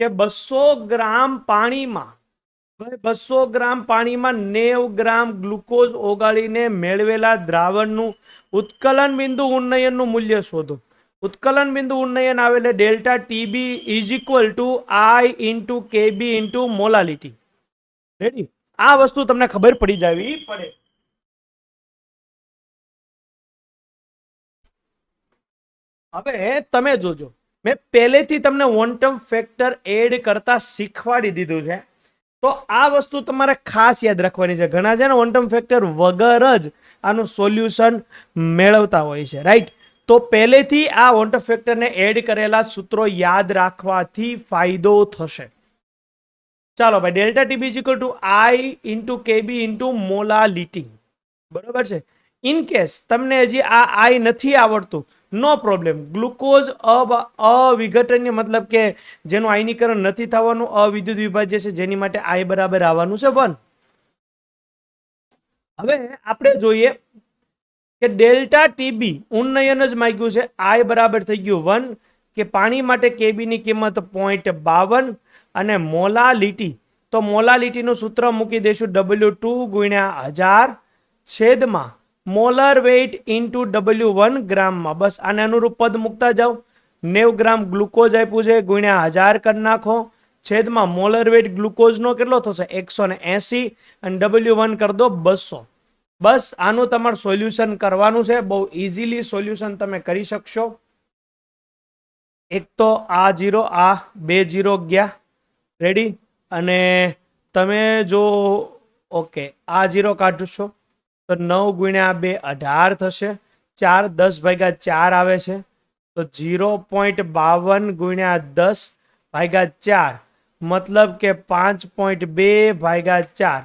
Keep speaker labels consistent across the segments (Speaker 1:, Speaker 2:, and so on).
Speaker 1: કે બસો ગ્રામ પાણીમાં બસો ગ્રામ પાણીમાં નેવ ગ્રામ ગ્લુકોઝ ઓગાળીને મેળવેલા દ્રાવણનું ઉત્કલન બિંદુ ઉન્નયનનું મૂલ્ય શોધો. ઉત્કલન બિંદુ ઉન્નયન આવેલે delta TB is equal to I into KB into molality ready આ વસ્તુ તમને ખબર પડી જવી પડે. હવે તમે જોજો. મેં પહેલેથી તમને વોન્ટમ ફેક્ટર એડ કરતા શીખવાડી દીધું છે. તો આ વસ્તુ તમારે ખાસ યાદ રાખવાની છે. ઘણા છે ને વોન્ટમ ફેક્ટર વગર જ આનું સોલ્યુશન મેળવતા હોય છે. રાઈટ તો પહેલેથી આ વોન્ટમ ફેક્ટરને એડ કરેલા સૂત્રો યાદ રાખવાથી ફાયદો થશે. ચાલો ભાઈ delta TB equal to I into KB into molality બરોબર છે? ઇન કેસ તમને હજી આ આઈ નથી આવડતું નો પ્રોબ્લેમ ગ્લુકોઝ અવિઘટનીય મતલબ કે જેનું આયનીકરણ નથી થવાનું, અવિદ્યુત વિભાજ્ય છે જેની માટે આય બરાબર આવવાનું છે વન હવે આપણે જોઈએ કે ડેલ્ટા ટીબી ઉન્નયન જ માગ્યું છે. આય બરાબર થઈ ગયું વન કે પાણી માટે કેબીની કિંમત પોઈન્ટ બાવન અને મોલાલિટી. તો મોલાલિટીનું સૂત્ર મૂકી દઈશું. ડબલ્યુ ટુ ગુણ્યા હજાર છેદમાં molar weight into W one ગ્રામમાં. બસ આને અનુરૂપ પદ મૂકતા જાઓ. નેવ ગ્રામ ગ્લુકોઝ આપ્યું છે, ગુણ્યા હજાર કરી નાખો. છેદમાં મોલર વેઇટ ગ્લુકોઝનો કેટલો થશે? એકસો ને એંસી અને ડબલ્યુ વન કરી દો બસો. બસ આનું તમારે સોલ્યુશન કરવાનું છે. બહુ ઇઝીલી સોલ્યુશન તમે કરી શકશો. એક તો આ જીરો, આ બે જીરો ગયા. રેડી અને તમે જો, ઓકે, આ જીરો કાઢશો. તો નવ ગુણ્યા બે અઢાર થશે. ચાર દસ ભાગ્યા ચાર આવે છે. તો જીરો પોઈન્ટ બાવન ગુણ્યા દસ ભાગ્યા ચાર. મતલબ કે પાંચ પોઈન્ટ બે ભાગ્યા ચાર.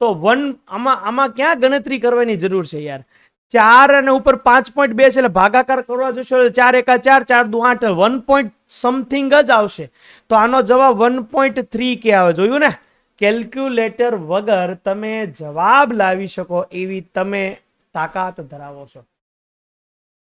Speaker 1: તો વન આમાં આમાં ક્યાં ગણતરી કરવાની જરૂર છે યાર? ચાર અને ઉપર પાંચ પોઈન્ટ બે છે એટલે ભાગાકાર કરવા જશો ચાર એકા ચાર ચાર દુ આઠ, વન પોઈન્ટ સમથિંગ જ આવશે. તો આનો જવાબ વન પોઈન્ટ થ્રી કે આવે. જોયું ને? કેલ્ક્યુલેટર વગર તમે જવાબ લાવી શકો એવી તમે તાકાત ધરાવો છો.